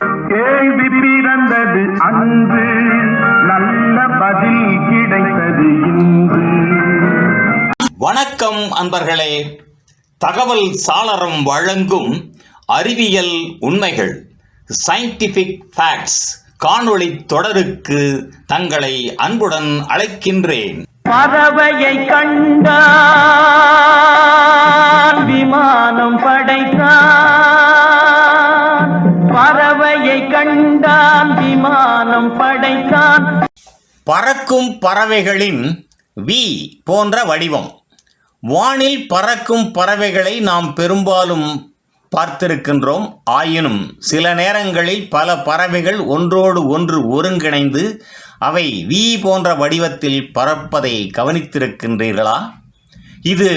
கேள்வி பிறந்தது அன்று நல்ல பதில் கிடைத்தது இன்று. வணக்கம் அன்பர்களே. தகவல் சாளரம் வழங்கும் அறிவியல் உண்மைகள் சயின்டிஃபிக் ஃபேக்ட்ஸ் காணொளி தொடருக்கு தங்களை அன்புடன் அழைக்கின்றேன். பறவையை கண்டான் வானம் படைத்தான். பறக்கும் பறவைகளின் வி போன்ற வடிவம். வானில் பறக்கும் பறவைகளை நாம் பெரும்பாலும் பார்த்திருக்கின்றோம். ஆயினும் சில நேரங்களில் பல பறவைகள் ஒன்றோடு ஒன்று ஒருங்கிணைந்து அவை வி போன்ற வடிவத்தில் பறப்பதை கவனித்திருக்கின்றீர்களா? இது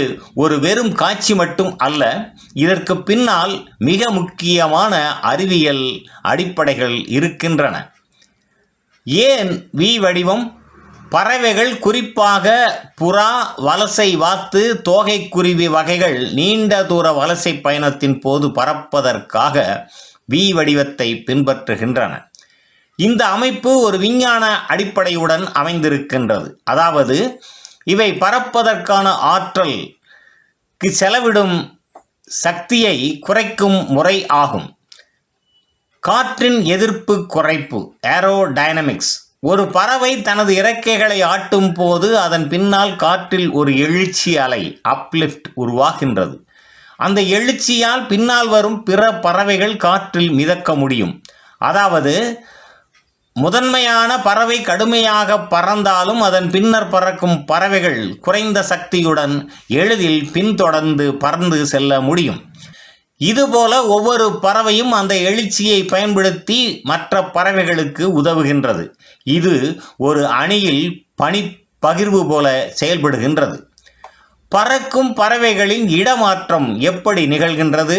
ஒரு வெறும் காட்சி மட்டும் அல்ல இதற்கு பின்னால் மிக முக்கியமான அறிவியல் அடிப்படைகள் இருக்கின்றன. ஏன் வி வடிவம்? பறவைகள் குறிப்பாக புறா வலசை வாத்து தோகைக்குருவி வகைகள் நீண்ட தூர வலசை பயணத்தின் போது பறப்பதற்காக வி வடிவத்தை பின்பற்றுகின்றன. இந்த அமைப்பு ஒரு விஞ்ஞான அடிப்படையுடன் அமைந்திருக்கின்றது. அதாவது இவை பறப்பதற்கான ஆற்றல் செலவிடும் சக்தியை குறைக்கும் முறை ஆகும். காற்றின் எதிர்ப்பு குறைப்பு ஏரோடைனமிக்ஸ் ஒரு பறவை தனது இறக்கைகளை ஆட்டும் போது அதன் பின்னால் காற்றில் ஒரு எழுச்சி அலை அப்லிஃப்ட் உருவாகின்றது. அந்த எழுச்சியால் பின்னால் வரும் பிற பறவைகள் காற்றில் மிதக்க முடியும். அதாவது முதன்மையான பறவை கடுமையாக பறந்தாலும் அதன் பின்னர் பறக்கும் பறவைகள் குறைந்த சக்தியுடன் எளிதில் பின்தொடர்ந்து பறந்து செல்ல முடியும். இதுபோல ஒவ்வொரு பறவையும் அந்த எழுச்சியை பயன்படுத்தி மற்ற பறவைகளுக்கு உதவுகின்றது. இது ஒரு அணியில் பணி பகிர்வு போல செயல்படுகின்றது. பறக்கும் பறவைகளின் இடமாற்றம் எப்படி நிகழ்கின்றது?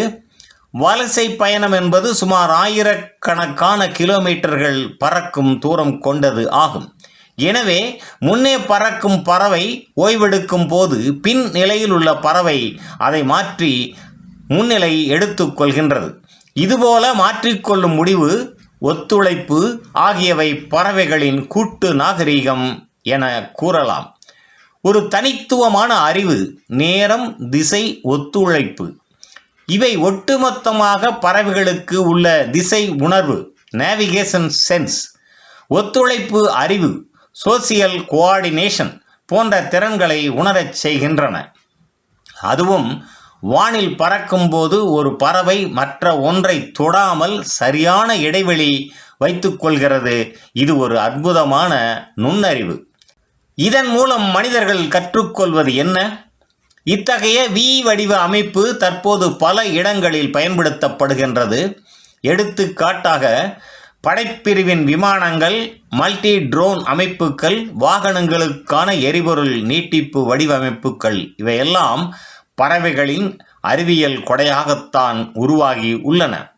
வலசை பயணம் என்பது சுமார் ஆயிரக்கணக்கான கிலோமீட்டர்கள் பறக்கும் தூரம் கொண்டது ஆகும். எனவே முன்னே பறக்கும் பறவை ஓய்வெடுக்கும் போது பின் நிலையில் உள்ள பறவை அதை மாற்றி முன்னிலை எடுத்துக்கொள்கின்றது இதுபோல மாற்றிக்கொள்ளும் முடிவு ஒத்துழைப்பு ஆகியவை பறவைகளின் கூட்டு நாகரீகம் என கூறலாம். ஒரு தனித்துவமான அறிவு நேரம் திசை ஒத்துழைப்பு. இவை ஒட்டுமொத்தமாக பறவைகளுக்கு உள்ள திசை உணர்வு நேவிகேஷன் சென்ஸ் ஒத்துழைப்பு அறிவு சோசியல் கோஆர்டினேஷன் போன்ற திறன்களை உணரச் செய்கின்றன. அதுவும் வானில் பறக்கும்போது ஒரு பறவை மற்ற ஒன்றை தொடாமல் சரியான இடைவெளி வைத்துக்கொள்கிறது இது ஒரு அற்புதமான நுண்ணறிவு. இதன் மூலம் மனிதர்கள் கற்றுக்கொள்வது என்ன? இத்தகைய வி வடிவ அமைப்பு தற்போது பல இடங்களில் பயன்படுத்தப்படுகின்றது. எடுத்துக்காட்டாக படைப்பிரிவின் விமானங்கள் மல்டி ட்ரோன் அமைப்புகள் வாகனங்களுக்கான எரிபொருள் நீட்டிப்பு வடிவமைப்புகள் இவையெல்லாம் பறவைகளின் அறிவியல் கொடையாகத்தான் உருவாகி உள்ளன.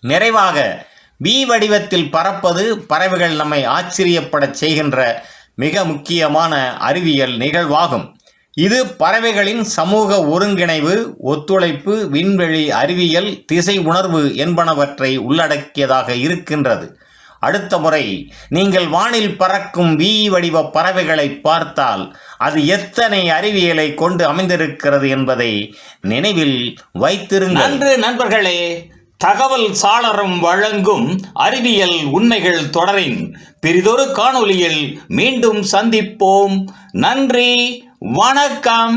நிறைவாக வி வடிவத்தில் பறப்பது பறவைகள் நம்மை ஆச்சரியப்படச் செய்கின்ற மிக முக்கியமான அறிவியல் நிகழ்வாகும். இது பறவைகளின் சமூக ஒருங்கிணைவு ஒத்துழைப்பு விண்வெளி அறிவியல் திசை உணர்வு என்பனவற்றை உள்ளடக்கியதாக இருக்கின்றது. அடுத்த முறை நீங்கள் வானில் பறக்கும் வி வடிவ பறவைகளை பார்த்தால் அது எத்தனை அறிவியலை கொண்டு அமைந்திருக்கிறது என்பதை நினைவில் வைத்திருங்கள். நன்று நண்பர்களே தகவல் சாளரம் வழங்கும் அறிவியல் உண்மைகள் தொடரின் பெரிதொரு காணொளியில் மீண்டும் சந்திப்போம். நன்றி வணக்கம்.